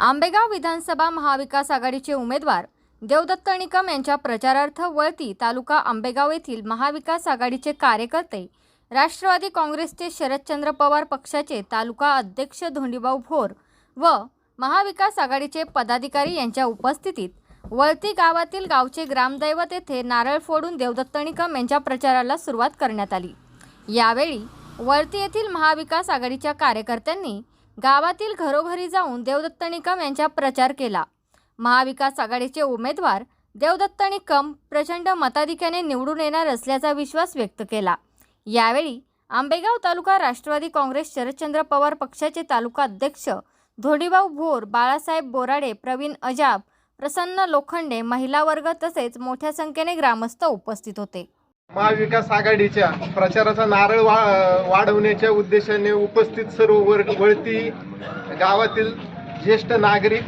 आंबेगाव विधानसभा महाविकास आघाडीचे उमेदवार देवदत्त निकम यांच्या प्रचारार्थ वळती तालुका आंबेगाव येथील महाविकास आघाडीचे कार्यकर्ते राष्ट्रवादी काँग्रेसचे शरदचंद्र पवार पक्षाचे तालुका अध्यक्ष धोंडीभाऊ भोर व महाविकास आघाडीचे पदाधिकारी यांच्या उपस्थितीत वळती गावातील गावचे ग्रामदैवत येथे नारळ फोडून देवदत्त निकम यांच्या प्रचाराला सुरुवात करण्यात आली. यावेळी वळती येथील महाविकास आघाडीच्या कार्यकर्त्यांनी गावातील घरोघरी जाऊन देवदत्त निकम यांचा प्रचार केला. महाविकास आघाडीचे उमेदवार देवदत्त निकम प्रचंड मताधिक्याने निवडून येणार असल्याचा विश्वास व्यक्त केला. यावेळी आंबेगाव तालुका राष्ट्रवादी काँग्रेस शरदचंद्र पवार पक्षाचे तालुका अध्यक्ष धोडीभाऊ भोर बाळासाहेब बोराडे प्रवीण अजाब प्रसन्न लोखंडे महिला वर्ग तसेच मोठ्या संख्येने ग्रामस्थ उपस्थित होते. महाविकास आघाडीच्या प्रचाराचा नारळ वा वाढवण्याच्या उद्देशाने उपस्थित सर्व वर वळती गावातील ज्येष्ठ नागरिक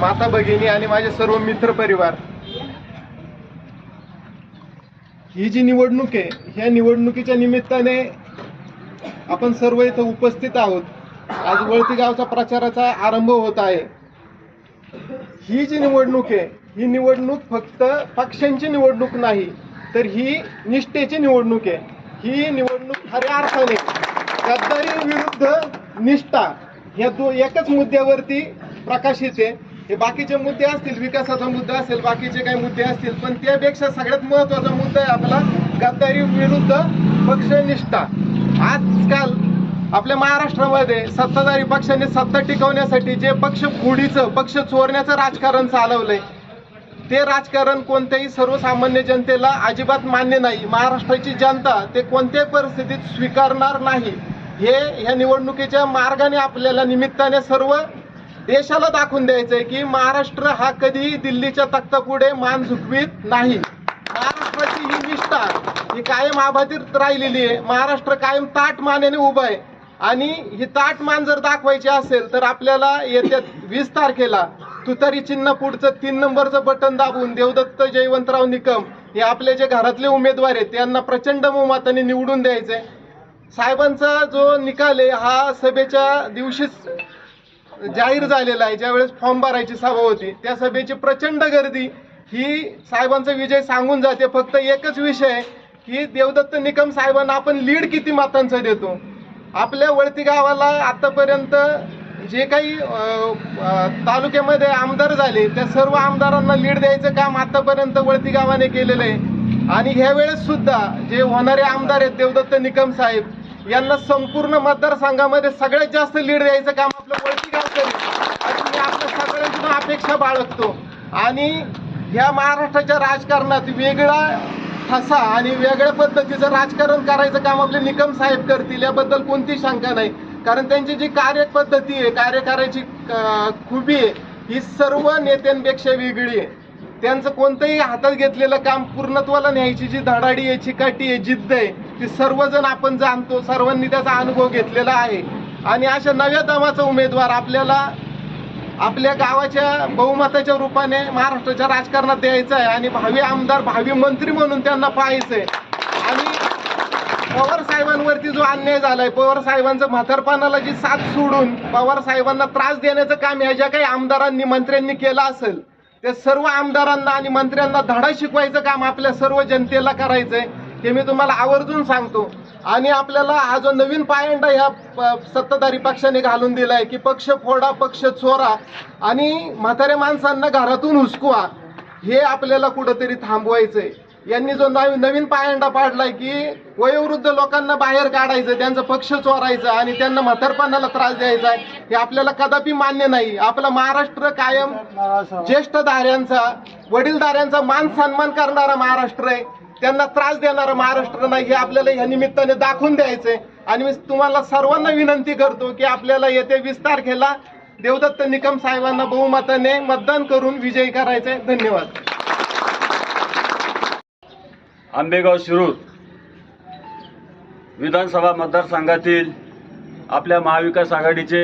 माता भगिनी आणि माझे सर्व मित्र परिवार. ही जी निवडणूक आहे ह्या निवडणुकीच्या निमित्ताने आपण सर्व इथं उपस्थित आहोत. आज वळती गावचा प्रचाराचा आरंभ होत आहे. ही जी निवडणूक आहे ही निवडणूक फक्त पक्षांची निवडणूक नाही तर ही निष्ठेची निवडणूक आहे. ही निवडणूक खऱ्या अर्थाने गद्दारी विरुद्ध निष्ठा या दो एकच मुद्द्यावरती प्रकाशित आहे. हे बाकीचे मुद्दे असतील विकासाचा मुद्दा असेल बाकीचे काही मुद्दे असतील पण त्यापेक्षा सगळ्यात महत्त्वाचा मुद्दा आहे आपला गद्दारी विरुद्ध पक्षनिष्ठा आजकाल आपल्या महाराष्ट्रामध्ये सत्ताधारी पक्षाने सत्ता टिकवण्यासाठी जे पक्ष फुडीचं पक्ष चोरण्याचं राजकारण चालवलंय ते राजकारण कोणत्याही सर्वसामान्य जनतेला अजिबात मान्य नाही. महाराष्ट्राची जनता ते कोणत्याही परिस्थितीत स्वीकारणार नाही. हे या निवडणुकीच्या मार्गाने आपल्याला निमित्ताने सर्व देशाला दाखवून द्यायचं आहे की महाराष्ट्र हा कधीही दिल्लीच्या तख्तापुढे मान झुकवीत नाही. महाराष्ट्राची ही निष्ठा ही कायम आबाधित राहिलेली आहे. महाराष्ट्र कायम ताट मानेने उभं आहे. आणि ही ताट मान जर दाखवायची असेल तर आपल्याला येत्या वीस तारखेला तुतारी चिन्ह पुढचं तीन नंबरचं बटन दाबून देवदत्त जयवंतराव निकम हे आपले जे घरातले उमेदवार आहेत त्यांना प्रचंड बहुमताने निवडून द्यायचे साहेबांचा जो निकाल आहे हा सभेच्या दिवशीच जाहीर झालेला आहे. ज्यावेळेस फॉर्म भरायची सभा होती त्या सभेची प्रचंड गर्दी. ही साहेबांचा विजय सांगून जाते. फक्त एकच विषय आहे की देवदत्त निकम साहेबांना आपण लीड किती मातांचं देतो? आपल्या वळती गावाला आतापर्यंत जे काही तालुक्यामध्ये आमदार झाले त्या सर्व आमदारांना लीड द्यायचं काम आतापर्यंत वळती गावाने केलेलं आहे. आणि ह्या वेळेस सुद्धा जे होणारे आमदार आहेत देवदत्त निकम साहेब यांना संपूर्ण मतदारसंघामध्ये सगळ्यात जास्त लीड द्यायचं काम आपलं वळती गाव करेल अशी मी आपल्या सगळ्यांची अपेक्षा बाळगतो. आणि ह्या महाराष्ट्राच्या राजकारणात वेगळा ठसा आणि वेगळ्या पद्धतीचं राजकारण करायचं काम आपले निकम साहेब करतील याबद्दल कोणती शंका नाही. कारण त्यांची जी कार्यपद्धती आहे कार्यकाराची खुबी आहे ही सर्व नेत्यांपेक्षा वेगळी आहे. त्यांचं कोणतंही हातात घेतलेलं काम पूर्णत्वाला न्यायची जी धडाडी आहे चिकाटी आहे जिद्द आहे ती सर्वजण आपण जाणतो सर्वांनी त्याचा अनुभव घेतलेला आहे. आणि अशा नव्या दमाचा उमेदवार आपल्याला आपल्या गावाच्या बहुमताच्या रूपाने महाराष्ट्राच्या राजकारणात द्यायचं आहे आणि भावी आमदार भावी मंत्री म्हणून त्यांना पाहायचंय आणि पवार साहेबांवरती जो अन्याय झालाय पवार साहेबांचं म्हातारपणाला जी साथ सोडून पवार साहेबांना त्रास देण्याचं काम ह्या ज्या काही आमदारांनी मंत्र्यांनी केलं असेल त्या सर्व आमदारांना आणि मंत्र्यांना धडा शिकवायचं काम आपल्या सर्व जनतेला करायचंय हे मी तुम्हाला आवर्जून सांगतो. आणि आपल्याला हा जो नवीन पायंडा ह्या प- सत्ताधारी पक्षाने घालून दिलाय की पक्ष फोडा पक्ष चोरा आणि म्हाताऱ्या माणसांना घरातून हुसकवा हे आपल्याला कुठंतरी थांबवायचंय. यांनी जो नवीन पायंडा पाडलाय की वयोवृद्ध लोकांना बाहेर काढायचं त्यांचा पक्ष चोरायचा आणि त्यांना म्हातारपणाला त्रास द्यायचा आहे हे आपल्याला कदापि मान्य नाही. आपला महाराष्ट्र कायम ज्येष्ठ धाऱ्यांचा वडीलधाऱ्यांचा मान सन्मान करणारा महाराष्ट्र आहे. त्यांना त्रास देणारा महाराष्ट्र नाही हे आपल्याला या निमित्ताने दाखवून द्यायचंय. आणि मी तुम्हाला सर्वांना विनंती करतो की आपल्याला येत्या वीस तारखेला देवदत्त निकम साहेबांना बहुमताने मतदान करून विजयी करायचंय. धन्यवाद. आंबेगाव शिरूर विधानसभा मतदारसंघातील आपल्या महाविकास आघाडीचे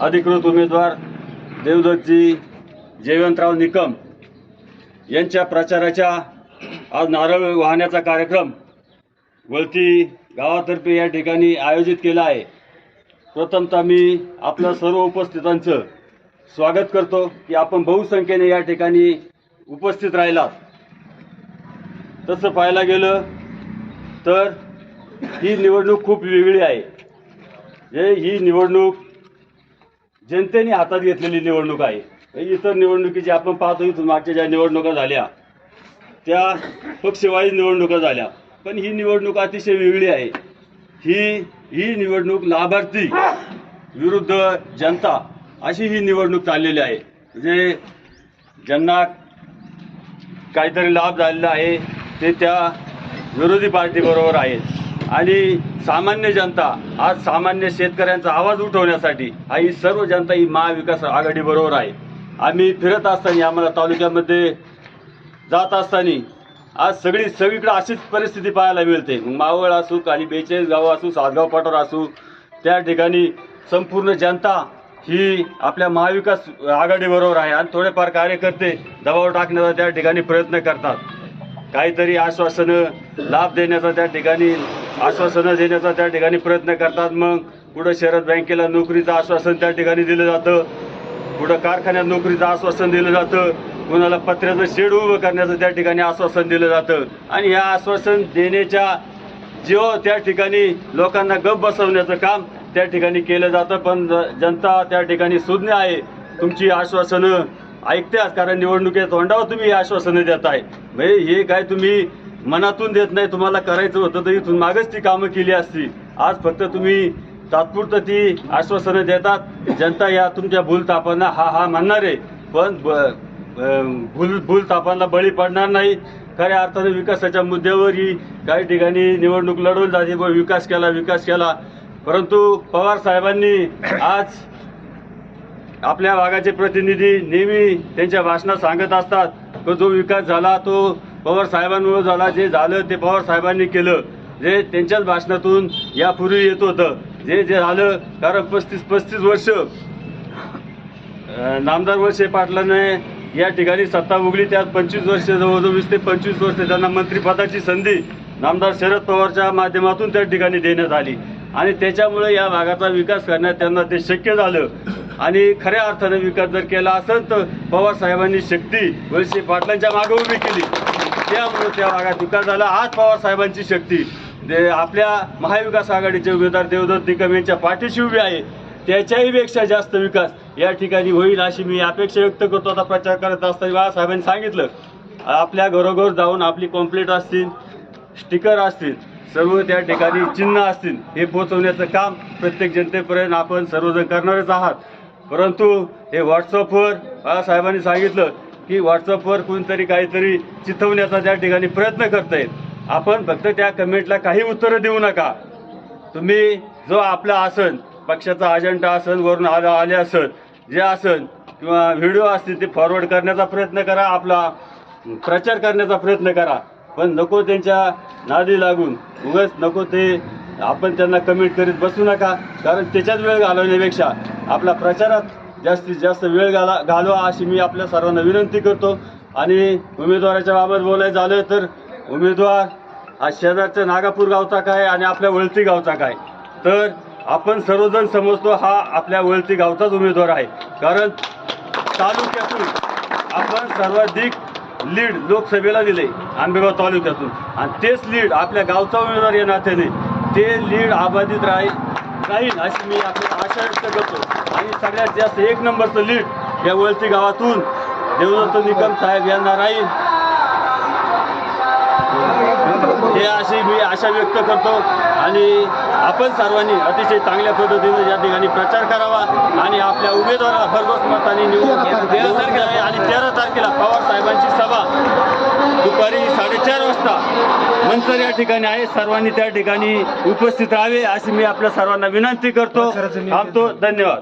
अधिकृत उमेदवार देवदत्तजी जयवंतराव निकम यांच्या प्रचाराच्या आज नारळ वाहण्याचा कार्यक्रम वळती गावातर्फे या ठिकाणी आयोजित केला आहे. प्रथमतः मी आपल्या सर्व उपस्थितांचं स्वागत करतो की आपण बहुसंख्येने या ठिकाणी उपस्थित राहिलात. तसं पाहायला गेलं तर ही निवडणूक खूप वेगळी आहे. जे ही निवडणूक जनतेने हातात घेतलेली निवडणूक आहे. इतर निवडणुकीची आपण पाहतो इथून मागच्या ज्या निवडणुका झाल्या त्या पक्षवाईज निवडणुका झाल्या. पण ही निवडणूक अतिशय वेगळी आहे. ही ही निवडणूक लाभार्थी विरुद्ध जनता अशी ही निवडणूक चाललेली आहे. म्हणजे ज्यांना काहीतरी लाभ झालेला आहे ते त्या विरोधी पार्टीबरोबर आहेत. आणि सामान्य जनता आज सामान्य शेतकऱ्यांचा आवाज उठवण्यासाठी हा ही सर्व जनता ही महाविकास आघाडीबरोबर आहे. आम्ही फिरत असताना आम्हाला तालुक्यामध्ये जात असताना आज सगळी सगळीकडे अशीच परिस्थिती पाहायला मिळते. मग मावळ असू आणि बेचाळीस गाव असू सातगाव पठार असू त्या ठिकाणी संपूर्ण जनता ही आपल्या महाविकास आघाडीबरोबर आहे आणि थोडेफार कार्यकर्ते दबाव टाकण्याचा त्या ठिकाणी प्रयत्न करतात. काहीतरी आश्वासनं लाभ देण्याचा त्या ठिकाणी आश्वासनं देण्याचा त्या ठिकाणी प्रयत्न करतात. मग कुठं शरद बँकेला नोकरीचं आश्वासन त्या ठिकाणी दिलं जातं. कुठं कारखान्यात नोकरीचं आश्वासन दिलं जातं. कुणाला पत्र्याचं शेड उभं करण्याचं त्या ठिकाणी आश्वासन दिलं जातं. आणि ह्या आश्वासन देण्याच्या जेव्हा त्या ठिकाणी लोकांना गप बसवण्याचं काम त्या ठिकाणी केलं जातं. पण जनता त्या ठिकाणी सुज्ञ आहे. तुमची आश्वासनं ऐकत्याच कारण निवडणुकीच्या तोंडावर तुम्ही आश्वासनं आश्वासनं देताय. म्हणजे हे काय तुम्ही मनातून देत नाही तुम्हाला करायचं होतं तर इथून मागच ती कामं केली असती. आज फक्त तुम्ही तात्पुरतं ती आश्वासनं देतात. जनता या तुमच्या भूलतापांना हा हा म्हणणार आहे. पण भूल भूलतापांना बळी पडणार नाही. खऱ्या अर्थाने विकासाच्या मुद्द्यावरही काही ठिकाणी निवडणूक लढवून जाते व विकास केला विकास केला. परंतु पवार साहेबांनी आज आपल्या भागाचे प्रतिनिधी नेहमी त्यांच्या भाषणात सांगत असतात की जो विकास झाला तो पवार साहेबांमुळे झाला जे झालं ते पवार साहेबांनी केलं. जे त्यांच्याच भाषणातून यापूर्वी येत होतं. जे जे झालं कारण पस्तीस पस्तीस वर्ष नामदार वळसे पाटलाने या ठिकाणी सत्ता उघडली. त्यात पंचवीस वर्ष जवळजवळ वीस ते पंचवीस वर्ष त्यांना मंत्रिपदाची संधी नामदार शरद पवारच्या माध्यमातून त्या ठिकाणी देण्यात आली. आणि त्याच्यामुळे या भागाचा विकास करण्यात त्यांना ते शक्य झालं. आणि खऱ्या अर्थाने विकास जर केला असेल तर पवार साहेबांनी शक्ती वळसे पाटलांच्या मागे उभी केली. त्यामुळे त्या भागात विकास झाला. आज पवार साहेबांची शक्ती. आपल्या महाविकास आघाडीचे उमेदवार देवदत्त निकम यांच्या पाठीशी उभी आहे. त्याच्याही पेक्षा जास्त विकास या ठिकाणी होईल अशी मी अपेक्षा व्यक्त करतो. आता प्रचार करत असताना बाळासाहेबांनी सांगितलं आपल्या घरोघर जाऊन आपली कॉम्प्लेट असतील स्टिकर असतील सर्व त्या ठिकाणी चिन्ह असतील हे पोहोचवण्याचं काम प्रत्येक जनतेपर्यंत आपण सर्वजण करणारच आहात. परंतु हे व्हॉट्सअपवर बाळासाहेबांनी सांगितलं की व्हॉट्सअपवर कोणतरी काहीतरी चिथवण्याचा त्या ठिकाणी प्रयत्न करतायत आपण फक्त त्या कमेंटला काही उत्तरं देऊ नका. तुम्ही जो आपला आसन पक्षाचा अजेंडा असन वरून आलं आले असन जे आसन किंवा व्हिडिओ असतील ते फॉरवर्ड करण्याचा प्रयत्न करा आपला प्रचार करण्याचा प्रयत्न करा. पण नको त्यांच्या नादी लागून. उगाच नको ते आपण त्यांना कमेंट करीत बसू नका. कारण त्याच्यात वेळ घालवण्यापेक्षा आपला प्रचारात जास्तीत जास्त वेळ घाला घालवा अशी मी आपल्या सर्वांना विनंती करतो. आणि उमेदवाराच्या बाबत बोलायचं झालं तर उमेदवार हा शेजारच्या नागापूर गावचा काय आणि आपल्या वळती गावचा काय? तर आपण सर्वजण समजतो हा आपल्या वळती गावचाच उमेदवार आहे. कारण तालुक्यातून आपण सर्वाधिक लीड लोकसभेला दिले आंबेगाव तालुक्यातून. आणि तेच लीड आपल्या गावचा उमेदवार या नात्याने. ते लीड अबाधित राहील राहील अशी मी आपली आशा व्यक्त करतो. आणि सगळ्यात जास्त एक नंबरचं लीड या वळती गावातून देवदत्त निकम साहेब यांना राहील. हे अशी मी आशा व्यक्त करतो. आणि आपण सर्वांनी अतिशय चांगल्या पद्धतीने या ठिकाणी प्रचार करावा आणि आपल्या उमेदवाराला भरघोस मताने निवडून तेरा तारखेला. आणि तेरा तारखेला पवार साहेबांची सभा. दुपारी साडेचार वाजता. मंचर या ठिकाणी आहे. सर्वांनी त्या ठिकाणी उपस्थित राहावे अशी मी आपल्या सर्वांना विनंती करतो. थांबतो. धन्यवाद.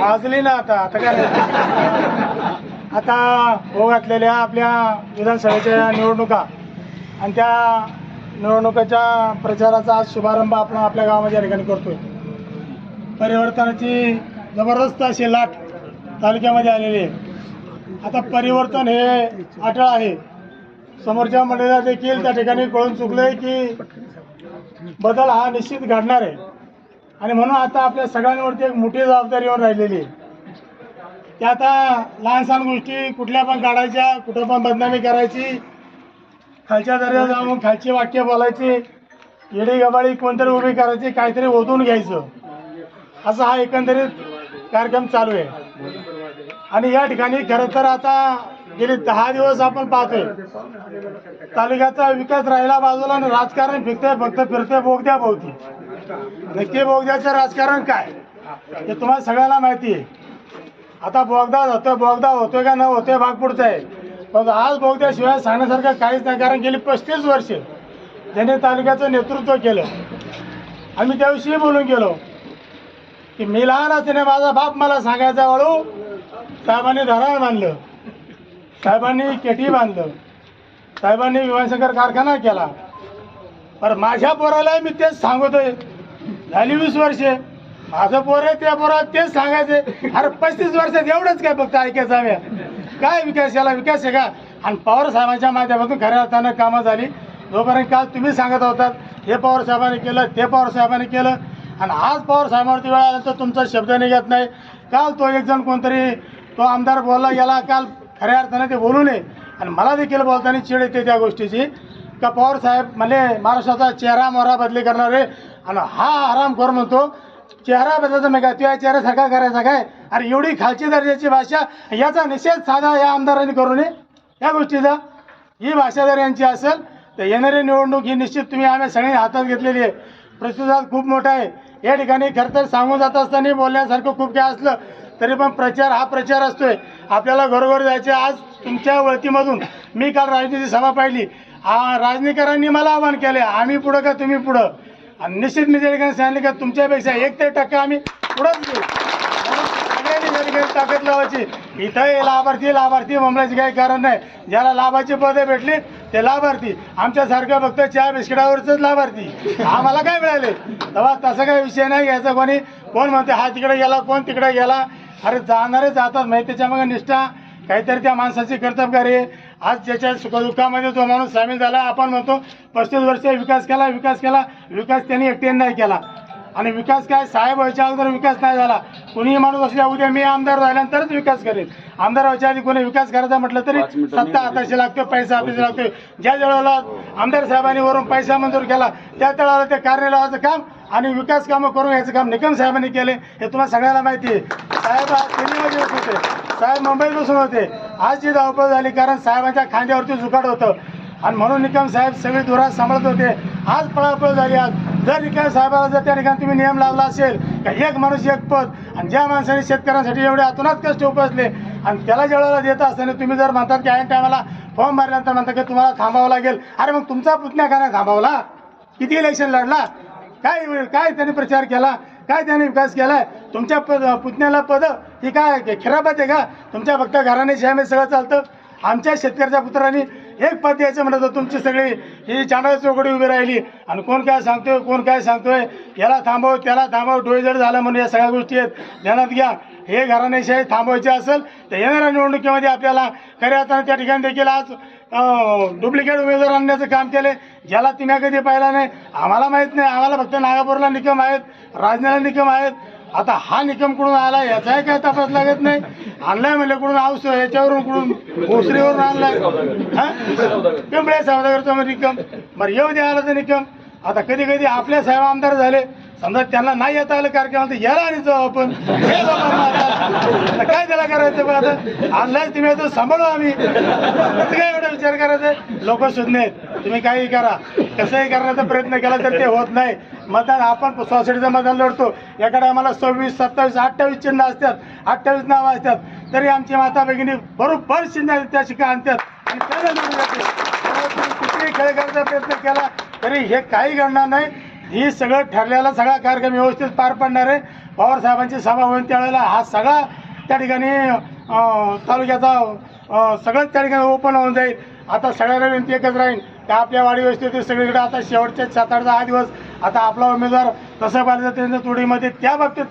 वाजली ना आता. आता काय? आता हो घातलेल्या आपल्या विधानसभेच्या निवडणुका आणि त्या निवडणुकाच्या प्रचाराचा आज शुभारंभ आपण आपल्या गावामध्ये या ठिकाणी करतोय. परिवर्तनाची जबरदस्त अशी लाट तालुक्यामध्ये आलेली आहे. आता परिवर्तन हे अटळ आहे. समोरच्या मंडळीला देखील त्या ठिकाणी कळून चुकलंय की बदल हा निश्चित घडणार आहे. आणि म्हणून आता आपल्या सगळ्यांवरती एक मोठी जबाबदारी येऊन राहिलेली आहे. की आता लहान सहान गोष्टी कुठल्या पण काढायच्या कुठं पण बदनामी करायची खालच्या दर्जा जाऊन खालची वाक्य बोलायची येडी गबाळी कोणतरी उभी करायची काहीतरी ओतून घ्यायचं. असा हा एकंदरीत कार्यक्रम चालू आहे. आणि या ठिकाणी खरं तर आता गेले दहा दिवस आपण पाहतोय. तालुक्याचा विकास राहिला बाजूला आणि राजकारण फिरतंय फक्त फिरतंय बोगद्या भोवती. नक्की बोगद्याचं राजकारण काय? हे तुम्हाला सगळ्यांना माहिती आहे. आता बोगदा होतोय बोगदा होतोय का न होतोय भाग पुढचा आहे. पण आज बोगद्याशिवाय सांगण्यासारखं काहीच नाही कारण गेली पस्तीस वर्ष त्यांनी तालुक्याचं नेतृत्व केलं. आम्ही त्याविषयी बोलून गेलो की मी लहान असताना माझा बाप मला सांगायचा वळू साहेबांनी धरण बांधलं साहेबांनी केटी बांधलं साहेबांनी विमानशंकर कारखाना केला. पर माझ्या पोराला मी तेच सांगतोय. झाली वीस वर्षे. माझं पोर आहे त्या पोराला तेच सांगायचे. अरे पस्तीस वर्षात एवढंच काय फक्त ऐकायचं आम्ही. काय विकास याला विकास आहे का? आणि पवार साहेबांच्या माध्यमातून खऱ्या अर्थानं कामं झाली. जोपर्यंत काल तुम्ही सांगत होतात हे पवार साहेबांनी केलं ते पवार साहेबांनी केलं. आणि आज पवार साहेबांवरती वेळ आल्यानंतर तुमचा शब्द निघत नाही. काल तो एक जण कोणतरी तो आमदार बोलला याला काल खऱ्या अर्थाने ते बोलू नये. आणि मला देखील बोलताना चिड येते त्या गोष्टीची. का पवार साहेब म्हणजे महाराष्ट्राचा चेहरा मोहरा बदली करणारे. आणि हा आराम करून म्हणतो. चेहरा बदलायचा नाही का तुझ्या चेहऱ्यासारखा करायचा काय? अरे एवढी खालची दर्जाची भाषा याचा निषेध साधा या आमदारांनी करू नये. या गोष्टीचा. ही भाषा जर यांची असेल तर येणारी निवडणूक ही निश्चित तुम्ही आम्ही सगळी हातात घेतलेली आहे. प्रतिसाद खूप मोठा आहे. या ठिकाणी खरं तर सांगून जात असताना बोलण्यासारखं खूप काय असलं तरी पण प्रचार हा प्रचार असतोय. आपल्याला घरोघर जायचे आज तुमच्या वळतीमधून मी काल राजनीती सभा पाहिली. राजनीकरांनी मला आवाहन केले आम्ही पुढं का तुम्ही पुढं? आणि निश्चित मी त्या सांगितलं का तुमच्यापेक्षा एक ते टक्का आम्ही पुढंच घेऊ. ताकद लावायची. इथं लाभार्थी लाभार्थी म्हणण्याचे काही कारण नाही. ज्याला लाभाची पदे भेटली ते लाभार्थी. आमच्यासारखं फक्त चहा बिस्किटावरच लाभार्थी. आम्हाला काय मिळाले? तेव्हा तसा काही विषय नाही घ्यायचा कोणी. कोण म्हणते हा तिकडे गेला कोण तिकडे गेला? अरे जाणारे जातात माहिती त्याच्यामागे निष्ठा. काहीतरी त्या माणसाची कर्तबगारी आज ज्याच्या सुखदुःखामध्ये जो माणूस सामील झाला आपण म्हणतो पस्तीस वर्ष विकास केला विकास केला विकास त्यांनी एकट्याने नाही केला. आणि विकास काय? साहेब व्हायच्या अगोदर विकास नाही झाला. कोणीही माणूस असल्या उद्या मी आमदार झाल्यानंतरच विकास करेल. आमदार व्हायच्या आधी कोणी विकास करायचा म्हटलं तरी सत्ता हाताशी लागतो पैसा हाताशी लागतोय ज्या वेळेला आमदार साहेबांनी वरून पैसा मंजूर केला त्या वेळेला ते कार्य लावायचं काम आणि विकास कामं करून याचं काम निकम साहेबांनी केले हे तुम्हाला सगळ्याला माहिती आहे. साहेब आज दिल्लीमध्ये बसून होते. साहेब मुंबईत बसून होते. आज जी धावपळ झाली कारण साहेबांच्या खांद्यावरती जुकाट होतं. आणि म्हणून निकम साहेब सगळी धुरा सांभाळत होते. आज पळापळ झाली आज. जर निकम साहेबाला जर त्या ठिकाणी तुम्ही नियम लावला असेल का एक माणूस एक पद आणि ज्या माणसाने शेतकऱ्यांसाठी एवढे अतुनात कष्ट उपसले आणि त्याला ज्या वेळेला देत असताना तुम्ही जर म्हणतात की ऐन टायमाला फॉर्म भरल्यानंतर म्हणता की तुम्हाला थांबावं लागेल. अरे मग तुमचा पुतण्या का नाही किती इलेक्शन लढला? काय काय त्यांनी प्रचार केला? काय त्यांनी विकास केलाय? तुमच्या पद पुतण्याला पद ही काय खिरापत आहे का? तुमच्या फक्त घराने शामे सगळं चालतं. आमच्या शेतकऱ्याच्या पुत्रांनी एक पद द्यायचं म्हणत तर तुमची सगळी. ही चांडळ चौकडी उभी राहिली. आणि कोण काय सांगतोय कोण काय सांगतोय? याला थांबव त्याला थांबव. डोळे जड झालं म्हणून या सगळ्या गोष्टी आहेत. ध्यानात घ्या. हे घराणेशाही थांबवायचे असेल तर येणाऱ्या निवडणुकीमध्ये आपल्याला खऱ्या अर्थानं त्या ठिकाणी देखील आज डुप्लिकेट उमेदवार आणण्याचं काम केले ज्याला तिने कधी पाहिला नाही आम्हाला माहीत नाही. आम्हाला फक्त नागापूरला निकम आहेत राजनेला निकम आहेत. आता हा निकम कुठून आला याचाही काय तपास लागत नाही. आणलाय म्हणजे कुठून आऊस याच्यावरून कुठून भोसरीवरून आणलाय? हा? पिंपळे सावदागरचा निकम बरं येऊ द्या आला तर निकम. आता कधी कधी आपले साहेब आमदार झाले समजा त्यांना नाही येता आलं कार्यक्रमात तर याला आणि जाऊ आपण. हे काय त्याला करायचं पण आता? ऑनलाईन तुम्ही आता सांभाळू आम्ही. काय एवढा विचार करायचा? लोक शोधणे तुम्ही काही करा. कसंही करण्याचा प्रयत्न केला तर ते होत नाही. मतदान आपण सोसायटीचं मतदान लढतो. याकडे आम्हाला सव्वीस सत्तावीस अठ्ठावीस चिन्ह असतात. अठ्ठावीस नावं असतात. तरी आमची माता भगिनी बरोबर चिन्ह त्या शिका आणतात. आणि त्याला कितीही खेळ करायचा प्रयत्न केला तरी हे काही घडणार नाही. ही सगळं ठरलेला सगळा कार्यक्रम व्यवस्थित पार पडणार आहे. पवार साहेबांची सभा होईल त्यावेळेला. हा सगळा त्या ठिकाणी तालुक्याचा सगळंच त्या ठिकाणी ओपन होऊन जाईल. आता सगळ्यांना विनंती एकच राहील त्या आपल्या वाडी व्यवस्थित सगळीकडे आता शेवटच्या सात आठ दहा दिवस आता आपला उमेदवार तसं पाहिलं त्यांच्या तोडीमध्ये त्या बाबतीत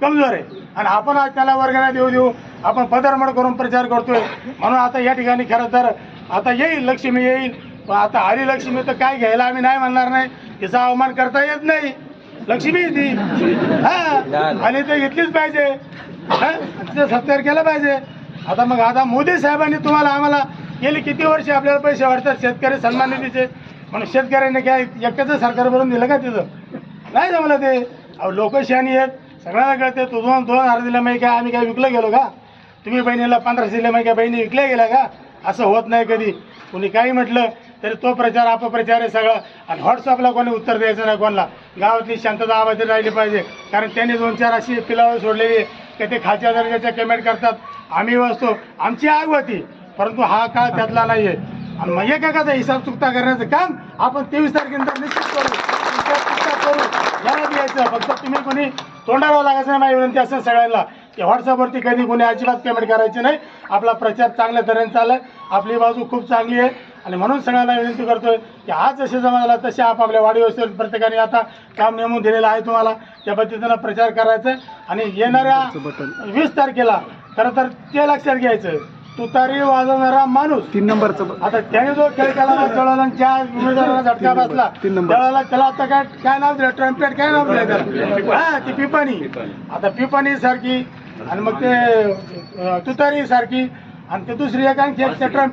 कमजोर आहे. आणि आपण आज त्याला वर्गाला देऊ देऊ आपण पदरमड करून प्रचार करतोय. म्हणून आता या ठिकाणी खरं तर आता येईल लक्ष्मी येईल. आता आली लक्ष्मी तर काय घ्यायला आम्ही नाही म्हणणार नाही. तिचा अवमान करता येत नाही. लक्ष्मी ती. हा. आणि ते घेतलीच पाहिजे. हा? तिचा सत्कार केला पाहिजे. आता मग आता मोदी साहेबांनी तुम्हाला आम्हाला गेली किती वर्ष आपल्याला पैसे वाटतात शेतकरी सन्मान निधीचे. म्हणून शेतकऱ्यांनी काय एकट्याचं सरकार भरून दिलं का तिथं? नाही जमलं ते. अहो लोक शहाणी आहेत. सगळ्यांना कळते तू दोन दोन हजार दिल्या माहिती काय आम्ही काय विकलं गेलो का? तुम्ही बहिणीला पंधराशे दिल्या माहिती काय बहिणी विकल्या गेल्या का? असं होत नाही कधी. कुणी काही म्हटलं तरी तो प्रचार अपप्रचार आहे सगळा. आणि व्हॉट्सअपला कोणी उत्तर द्यायचं नाही कोणाला. गावातली शांतता आवाज राहिली पाहिजे. कारण त्यांनी दोन चार अशी पिलावर सोडलेली आहे की ते खालच्या दर्जाच्या कमेंट करतात. आम्ही वाचतो. आमची आग होती. परंतु हा काळ त्यातला नाही आहे आणि मग एकेकाचा हिसाब चुकता करण्याचं काम आपण तेवीस तारखेनंतर निश्चित करू. करू. याला द्यायचं. फक्त तुम्ही कोणी तोंडावं लागायचं नाही माझी विनंती असं सगळ्यांना. की व्हॉट्सअपवरती कधी कोणी अजिबात पेमेंट करायचे नाही. आपला प्रचार चांगल्या तऱ्हेने चालला आपली बाजू खूप चांगली आहे. आणि म्हणून सगळ्यांना विनंती करतोय की आज जसे जमा झाला तसे आपापल्या वाढीवस्थेत प्रत्येकाने आता काम नेमून दिलेलं आहे तुम्हाला. त्या पद्धतीनं प्रचार करायचा आणि येणाऱ्या वीस तारखेला खरं तर ते लक्षात घ्यायचं. तुतारी वाजवणारा माणूस. तीन नंबरचं आता त्याने जो खेळ केला ना चढवला आणि ज्या उमेदवाराला झटका बसला. तीन नंबर. त्याला त्याला आता काय काय नाव दिलं? ट्रम्पेट काय नाव दिलं त्याला? हा ती पिपाणी. आता पिपाणी सारखी आणि मग ते तुतारी सारखी आणि ते दुसरी एक आणखी ट्रम्पेट